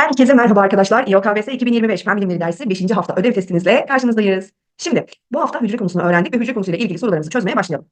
Herkese merhaba arkadaşlar. İOKBS 2025 Fen Bilimleri dersi 5. hafta ödev testinizle karşınızdayız. Şimdi bu hafta hücre konusunu öğrendik ve hücre konusuyla ilgili sorularımızı çözmeye başlayalım.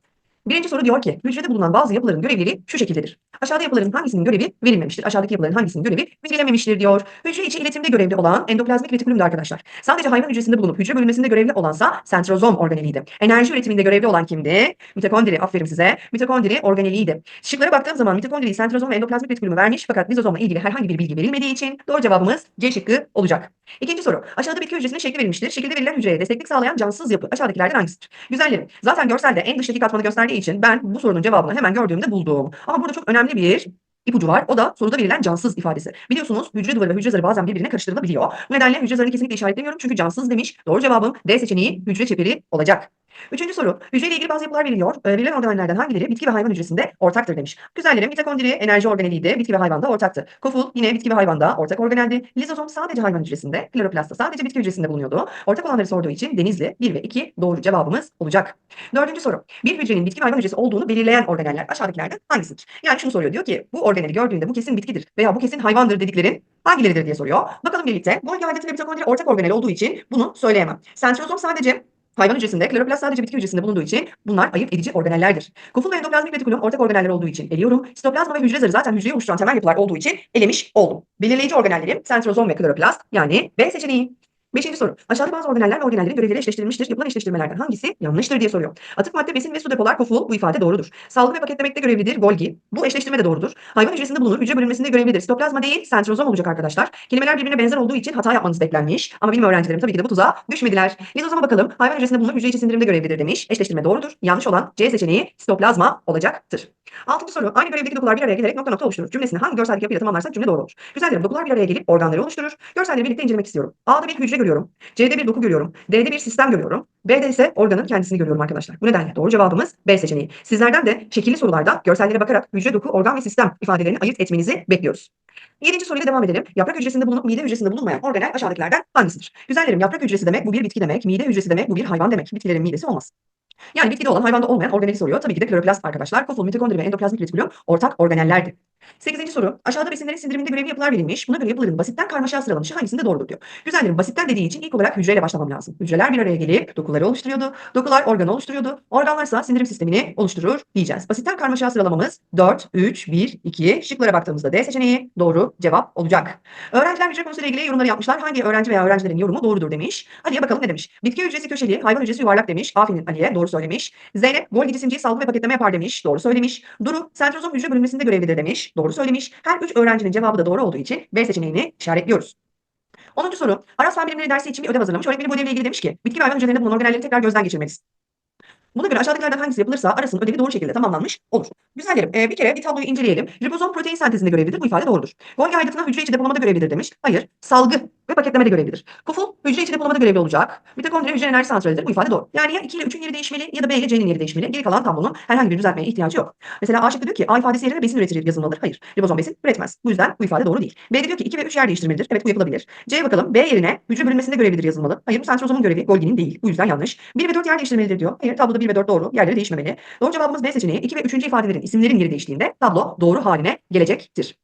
Birinci soru diyor ki hücrede bulunan bazı yapıların görevleri şu şekildedir. Aşağıda yapıların hangisinin görevi verilmemiştir? Aşağıdaki yapıların hangisinin görevi verilememiştir diyor. Hücre içi iletimde görevli olan endoplazmik retikulümdü arkadaşlar. Sadece hayvan hücresinde bulunup hücre bölünmesinde görevli olansa sentrozom organeliydi. Enerji üretiminde görevli olan kimdi? Mitokondri. Aferin size. Mitokondri organeliydi. Şıklara baktığım zaman mitokondriyi sentrozom ve endoplazmik retikulümü vermiş fakat lizozomla ilgili herhangi bir bilgi verilmediği için doğru cevabımız C şıkkı olacak. İkinci soru. Aşağıda bitki hücresinin şekli verilmiştir. Şekilde verilen hücreye desteklik sağlayan cansız yapı aşağıdakilerden hangisidir? Güzellerim. Zaten görselde en dıştaki katmanı gösterdiği için ben bu sorunun cevabını hemen gördüğümde buldum. Ama burada çok önemli bir ipucu var. O da soruda verilen cansız ifadesi. Biliyorsunuz hücre duvarı ve hücre zarı bazen birbirine karıştırılabiliyor. Bu nedenle hücre zarını kesinlikle işaretlemiyorum çünkü cansız demiş. Doğru cevabım D seçeneği hücre çeperi olacak. Üçüncü soru. Hücreyle ilgili bazı yapılar veriliyor. Ee, verilen organellerden hangileri bitki ve hayvan hücresinde ortaktır demiş. Güzellerim mitokondri enerji organeliydi. Bitki ve hayvanda ortaktı. Koful yine bitki ve hayvanda ortak organeldi. Lizozom sadece hayvan hücresinde. Kloroplastta sadece bitki hücresinde bulunuyordu. Ortak olanları sorduğu için denizli 1 ve 2 doğru cevabımız olacak. Dördüncü soru. Bir hücrenin bitki ve hayvan hücresi olduğunu belirleyen organeller aşağıdakilerden hangisidir? Yani şunu soruyor diyor ki bu organeli gördüğünde bu kesin bitkidir veya bu kesin hayvandır dediklerin hangileridir diye soruyor. Bakalım birlikte. Aidiyeti ve mitokondri ortak organel olduğu için bunu söyleyemem. Sentrozom sadece Hayvan hücresinde, kloroplast sadece bitki hücresinde bulunduğu için bunlar ayırt edici organellerdir. Koful ve endoplazmik retikulum ortak organeller olduğu için eliyorum. Sitoplazma ve hücre zarı zaten hücreyi oluşturan temel yapılar olduğu için elemiş oldum. Belirleyici organellerim sentrozom ve kloroplast yani B seçeneği. Beşinci soru. Aşağıda bazı organeller ve organellerin görevleri eşleştirilmiştir. Yapılan eşleştirmelerden hangisi yanlıştır diye soruyor. Atık madde, besin ve su depolar koful bu ifade doğrudur. Salgı ve paketlemekte görevlidir Golgi. Bu eşleştirme de doğrudur. Hayvan hücresinde bulunur. Hücre bölünmesinde görevlidir. Sitoplazma değil sentrozom olacak arkadaşlar. Kelimeler birbirine benzer olduğu için hata yapmanız beklenmiş. Ama benim öğrencilerim tabii ki de bu tuzağa düşmediler. Lizozoma bakalım. Hayvan hücresinde bulunur. Hücre içi sindirimde görevlidir demiş. Eşleştirme doğrudur. Yanlış olan C seçeneği sitoplazma olacaktır. Altıncı soru. Aynı görevdeki dokular bir araya gelerek nokta nokta oluşturur. Cümlesini hangi görsellik yapıyla tamamlarsak cümle doğru olur. Güzellerim. Dokular bir araya gelip organları oluşturur. Görselleri birlikte incelemek istiyorum. A'da bir hücre görüyorum. C'de bir doku görüyorum. D'de bir sistem görüyorum. B'de ise organın kendisini görüyorum arkadaşlar. Bu nedenle doğru cevabımız B seçeneği. Sizlerden de şekilli sorularda görsellere bakarak hücre, doku, organ ve sistem ifadelerini ayırt etmenizi bekliyoruz. Yedinci soruyla devam edelim. Yaprak hücresinde bulunup mide hücresinde bulunmayan organel aşağıdakilerden hangisidir? Güzellerim yaprak hücresi demek bu bir bitki demek. Mide hücresi demek bu bir hayvan demek. Bitkilerin midesi olmaz. Yani bitkide olan hayvanda olmayan organeli soruyor. Tabii ki de kloroplast arkadaşlar. Koful, mitokondri ve endoplazmik retikulum ortak organellerdi. Sekizinci soru. Aşağıda besinlerin sindiriminde görevli yapılar verilmiş. Buna göre yapıların basitten karmaşaya sıralanışı hangisinde doğrudur diyor. Güzellerim basitten dediği için ilk olarak hücreyle başlamam lazım. Hücreler bir araya gelip dokuları oluşturuyordu. Dokular organı oluşturuyordu. Organlarsa sindirim sistemini oluşturur diyeceğiz. Basitten karmaşaya sıralamamız 4, 3, 1, 2. Şıklara baktığımızda D seçeneği doğru cevap olacak. Öğrenciler hücre konusuyla ilgili yorumları yapmışlar. Hangi öğrenci veya öğrencilerin yorumu doğrudur demiş. Ali'ye bakalım ne demiş. Bitki hücresi köşeli, hayvan hücresi yuvarlak demiş. Aferin Ali'ye doğru söylemiş. Zeynep Golgi cisimciği salgı ve paketleme yapar demiş. Doğru söylemiş. Duru sentrozom hücre bölünmesinde görevlidir demiş. Doğru söylemiş. Her üç öğrencinin cevabı da doğru olduğu için B seçeneğini işaretliyoruz. 10. soru. Aras Fen Bilimleri dersi için bir ödev hazırlamış. Öğretmenim bu ödevle ilgili demiş ki, bitki ve hayvan hücrelerinde bulunan organelleri tekrar gözden geçirmelisin. Buna göre aşağıdakilerden hangisi yapılırsa Aras'ın ödevi doğru şekilde tamamlanmış olur. Güzellerim. Ee, bir kere bir tabloyu inceleyelim. Ribozom protein sentezinde görevlidir. Bu ifade doğrudur. Golgi aidiyatına hücre içi depolamada görevlidir demiş. Hayır. Salgı ve paketlemede görevlidir. Koful hücre içi depolamada görevli olacak. Mitokondri hücre enerji santralidir. Bu ifade doğru. Yani ya 2 ile 3'ün yeri değişmeli ya da B ile C'nin yeri değişmeli. Geri kalan tablonun herhangi bir düzeltmeye ihtiyacı yok. Mesela A şıkkı diyor ki A ifadesi yerine besin üretir yazılmalıdır. Hayır. Ribozom besin üretmez. Bu yüzden bu ifade doğru değil. B'de diyor ki 2 ve 3 yer değiştirmelidir. Evet bu yapılabilir. C'ye bakalım. B yerine hücre bölünmesinde görevlidir yazılmalı. Hayır bu sentrozomun görevi. Golgi'nin değil. Bu yüzden yanlış. 1 ve 4 yer değiştirmelidir diyor. Hayır tabloda 1 ve 4 doğru. Yerleri değişmemeli. Doğru cevabımız B seçeneği. 2 ve 3. ifadelerin isimlerin yeri değiştiğinde tablo doğru haline gelecektir.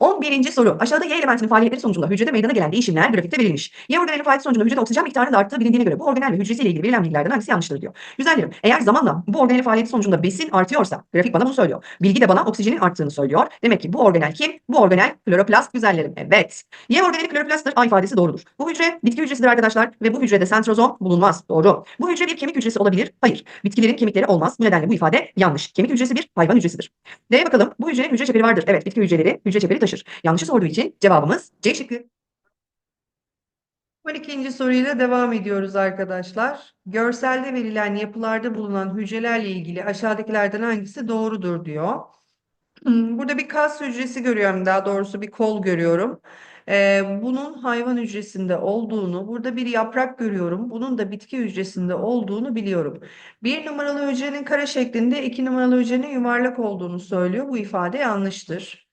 11. soru. Aşağıda Y elementinin faaliyetleri sonucunda hücrede meydana gelen değişimler grafikte verilmiş. Y organeli faaliyeti sonucunda hücrede oksijen miktarının arttığı bilindiğine göre bu organel ve hücresiyle ilgili verilen bilgilerden hangisi yanlıştır diyor. Güzellerim. Eğer zamanla bu organel faaliyeti sonucunda besin artıyorsa grafik bana bunu söylüyor. Bilgi de bana oksijenin arttığını söylüyor. Demek ki bu organel kim? Bu organel kloroplast güzellerim. Evet. Y organeli kloroplasttır. A ifadesi doğrudur. Bu hücre bitki hücresidir arkadaşlar ve bu hücrede sentrozom bulunmaz. Doğru. Bu hücre bir kemik hücresi olabilir. Hayır. Bitkilerin kemikleri olmaz. Bu nedenle bu ifade yanlış. Kemik hücresi bir hayvan hücresidir. D'ye bakalım. Bu hücrenin hücre çeperi vardır. Evet. Bitki hücreleri hücre çeperi taşır. Yanlışı sorduğu için cevabımız C şıkkı. 12. soruyla devam ediyoruz arkadaşlar. Görselde verilen yapılarda bulunan hücrelerle ilgili aşağıdakilerden hangisi doğrudur diyor. Hmm, Burada bir kas hücresi görüyorum, daha doğrusu bir kol görüyorum. Ee, bunun hayvan hücresinde olduğunu, burada bir yaprak görüyorum. Bunun da bitki hücresinde olduğunu biliyorum. Bir numaralı hücrenin kare şeklinde, iki numaralı hücrenin yuvarlak olduğunu söylüyor. Bu ifade yanlıştır.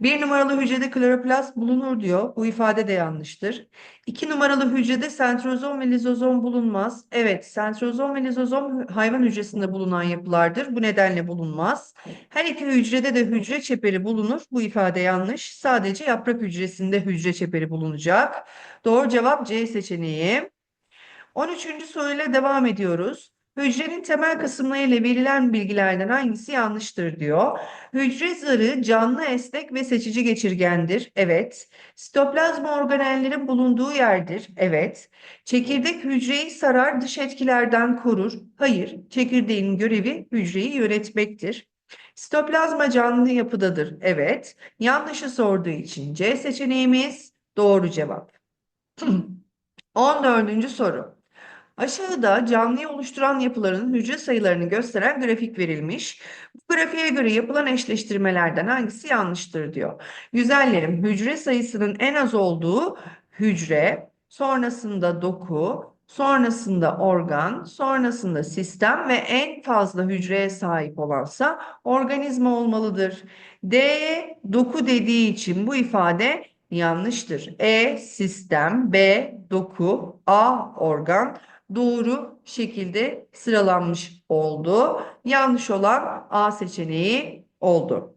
Bir numaralı hücrede kloroplast bulunur diyor. Bu ifade de yanlıştır. İki numaralı hücrede sentrozom ve lizozom bulunmaz. Evet, sentrozom ve lizozom hayvan hücresinde bulunan yapılardır. Bu nedenle bulunmaz. Her iki hücrede de hücre çeperi bulunur. Bu ifade yanlış. Sadece yaprak hücresinde hücre çeperi bulunacak. Doğru cevap C seçeneği. 13. soruyla devam ediyoruz. Hücrenin temel kısımlarıyla verilen bilgilerden hangisi yanlıştır diyor. Hücre zarı canlı, esnek ve seçici geçirgendir. Evet. Sitoplazma organellerin bulunduğu yerdir. Evet. Çekirdek hücreyi sarar, dış etkilerden korur. Hayır. Çekirdeğin görevi hücreyi yönetmektir. Sitoplazma canlı yapıdadır. Evet. Yanlışı sorduğu için C seçeneğimiz doğru cevap. 14. soru. Aşağıda canlıyı oluşturan yapıların hücre sayılarını gösteren grafik verilmiş. Bu grafiğe göre yapılan eşleştirmelerden hangisi yanlıştır diyor. Güzellerim, hücre sayısının en az olduğu hücre, sonrasında doku, sonrasında organ, sonrasında sistem ve en fazla hücreye sahip olansa organizma olmalıdır. D, doku dediği için bu ifade yanlıştır. E, sistem, B, doku, A, organ, doğru şekilde sıralanmış oldu. Yanlış olan A seçeneği oldu.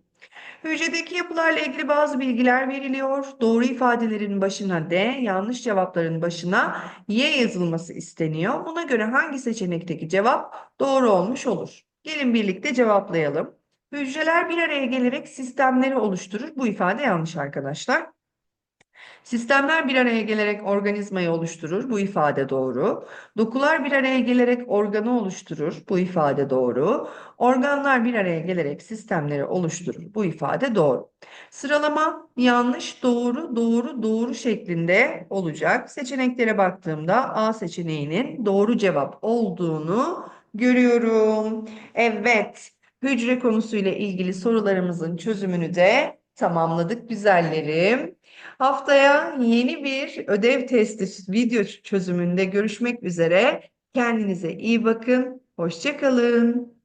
Hücredeki yapılarla ilgili bazı bilgiler veriliyor. Doğru ifadelerin başına D, yanlış cevapların başına Y yazılması isteniyor. Buna göre hangi seçenekteki cevap doğru olmuş olur? Gelin birlikte cevaplayalım. Hücreler bir araya gelerek sistemleri oluşturur. Bu ifade yanlış arkadaşlar. Sistemler bir araya gelerek organizmayı oluşturur. Bu ifade doğru. Dokular bir araya gelerek organı oluşturur. Bu ifade doğru. Organlar bir araya gelerek sistemleri oluşturur. Bu ifade doğru. Sıralama yanlış, doğru, doğru, doğru şeklinde olacak. Seçeneklere baktığımda A seçeneğinin doğru cevap olduğunu görüyorum. Evet, hücre konusuyla ilgili sorularımızın çözümünü de tamamladık güzellerim. Haftaya yeni bir ödev testi video çözümünde görüşmek üzere. Kendinize iyi bakın. Hoşça kalın.